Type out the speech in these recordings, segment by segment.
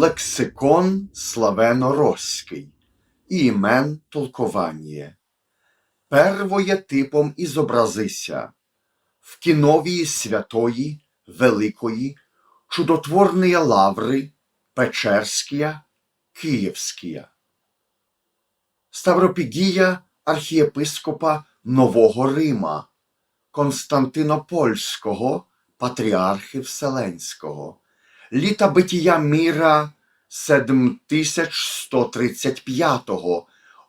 лексикон славено-росский, імен толковання. Первоє типом ізобразися в кіновії святої, великої, чудотворної лаври Печерськія, Київськія. Ставропігія архієпископа Нового Рима, Константинопольського, патріархи Вселенського, літа битія міра 7135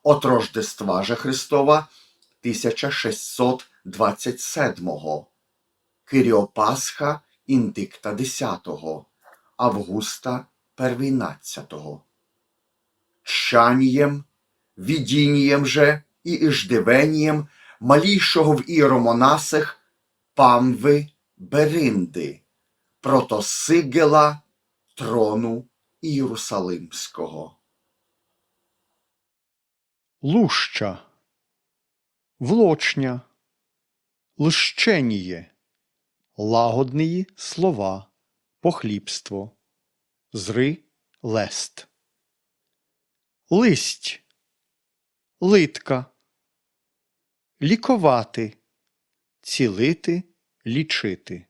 от Рождества же Христова 1627, Киріопасха Індикта 10, Августа Первінадцятого. Чанієм, відіннієм же і іждивенієм малійшого в іеромонасих Памви Беринди, протосигела трону Ієрусалимського. луща, влочня, лщеніє, лагодниї слова, похлібство, зри лест, листь, литка, лікувати, цілити, лічити,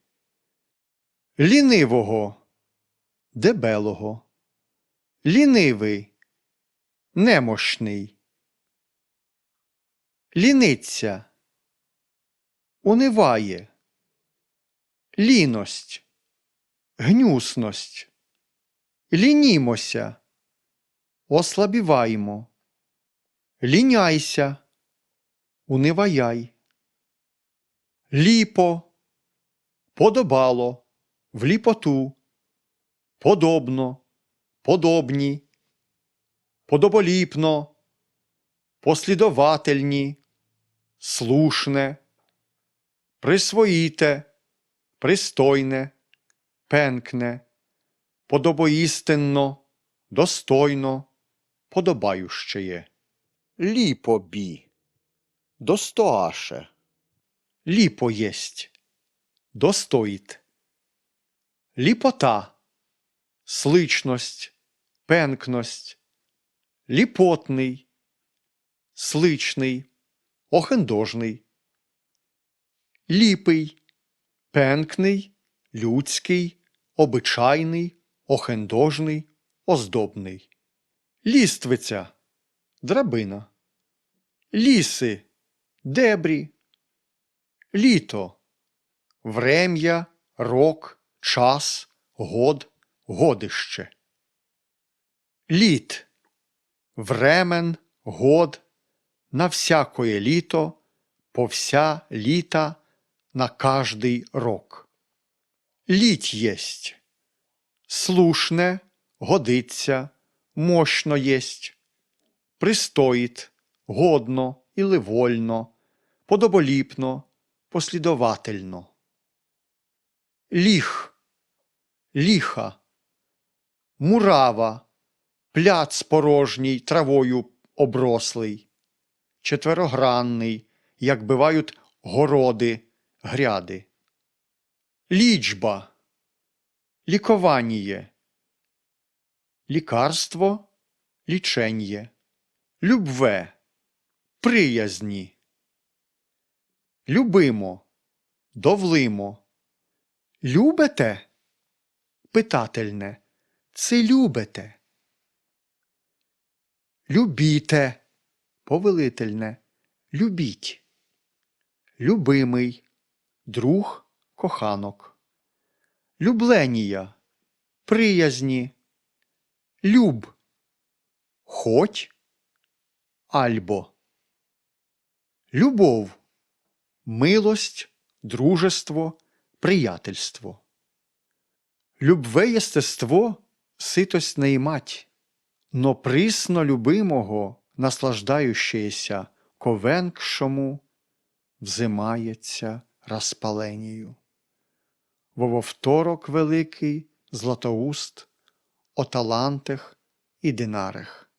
лінивого, дебелого, лінивий, немощний. Ліниться, униває, ліность, гнюсность, лінімося, ослабіваємо, ліняйся, униваяй, ліпо, подобало, в ліпоту, подобно, подобні, подоболіпно, послідовательні, слушне, присвоїте, пристойне, пенкне, подобоістинно, достойно, подобающеє. Ліпобі, достоаше. Ліпо єсть, достоїть. Ліпота, сличность, пенкность, ліпотний, сличний, охендожний, ліпий, пенкний, людський, обичайний, охендожний, оздобний, ліствиця, драбина, ліси, дебрі, літо, врем'я, рок, час, год, годище, літ, времен, год, на всякое літо, по вся літа, на каждый рок. Літь єсть, слушне, годиться, мощно єсть, пристоїть, годно или вольно, подоболіпно, послідовательно. Ліх, ліха, мурава, пляц порожній травою оброслий, четверогранний, як бивають городи, гряди. Лічба, лікованіє, лікарство, ліченьє, любве, приязні, любимо, довлимо, любите? Питательне, це любите. Любіте, повелительне, любіть. Любимий, друг, коханок. Любленія, приязні. Люб, хоть, альбо. Любов, милость, дружество, приятельство. Любве єстество ситость не мать, но присно любимого, наслаждающееся ковенкшому, взимається розпаленію. Во вовторок великий Златоуст, о талантах і динарах.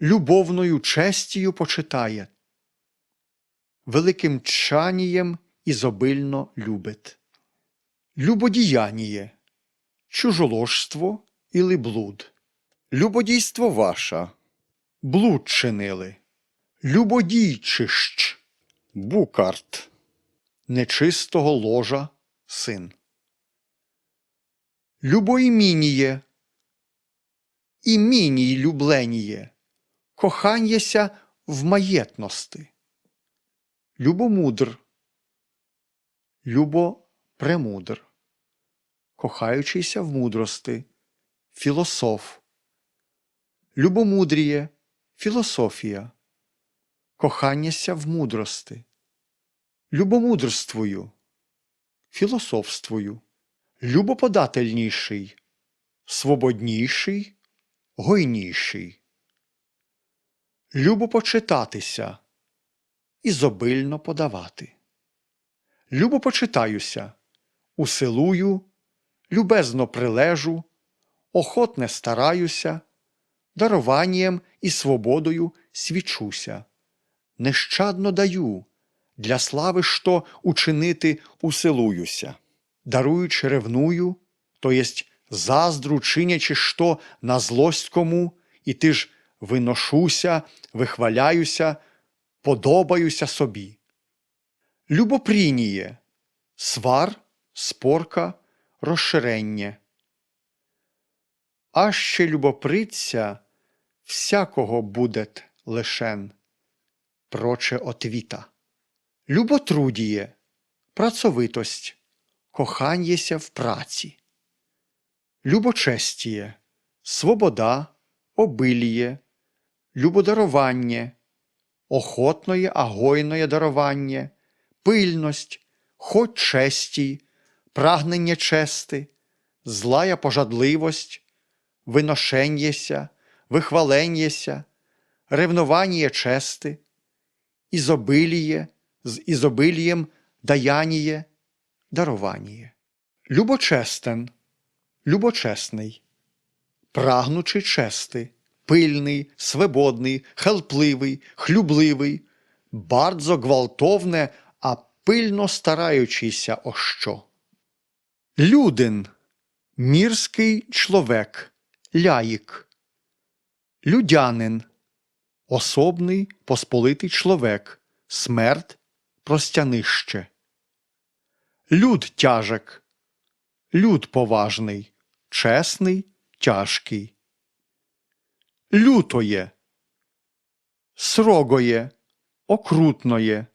Любовною честію почитає, великим чанієм ізобильно любить. Любодіяніє, чужоложство іли блуд. Любодійство ваша, Блуд чинили. Любодійчищ, букарт, нечистого ложа син. Любоімініє, іміній любленіє, коханєся в маєтності. Любомудр, любо премудр, кохаючийся в мудрости, філософ. Любомудріє, філософія, коханняся в мудрости. Любомудрствую, філософствую, любоподательніший, свободніший, гойніший. Любопочитатися, ізобильно подавати. Любопочитаюся, усилую, любезно прилежу, охотне стараюся, даруванням і свободою свічуся. Нещадно даю, для слави що учинити усилуюся. Даруючи ревную, то єсть заздру чинячи що на злость кому, і ти ж виношуся, вихваляюся, подобаюся собі. Любопрініє, свар, спорка, розширення. А ще любоприться всякого будет лишен, проче отвіта. Люботрудіє, працовитость, коханєся в праці. Любочестіє, свобода, обиліє, любодарування, охотноє, агойноє дарування, пильність, хоть честій, прагнення чести, злая пожадливость, виношенєся, вихваленєся, ревнування чести, ізобиліє, з ізобилієм даяніє, дарованіє. Любочестен, любочесний, прагнучи чести, пильний, свободний, хелпливий, хлюбливий, бардзо гвалтовне, а пильно стараючийся о що. Людин, мірський чоловік, ляїк, людянин, особний посполитий чоловік, смерть, простянище. Люд тяжек, люд поважний, чесний, тяжкий. Лютоє, срогоє, окрутноє,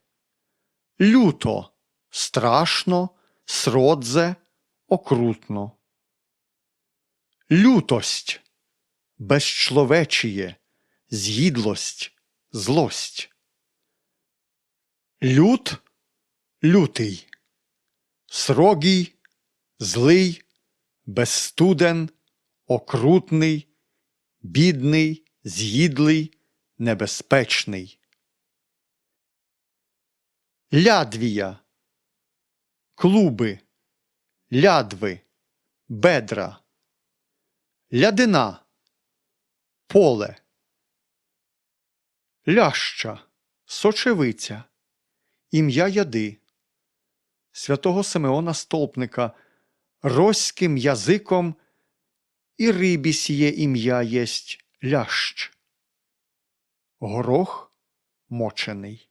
люто, страшно, сродзе, окрутно. Лютость, безчловечіє, з'їдлость, злость. Лют, лютий, срогій, злий, безстуден, окрутний, бідний, з'їдлий, небезпечний. Лядвія, клуби, лядви, бедра, лядина, поле, ляща, сочевиця, ім'я яди, святого Симеона Столпника, роським язиком і рибі сіє ім'я єсть лящ. Горох мочений.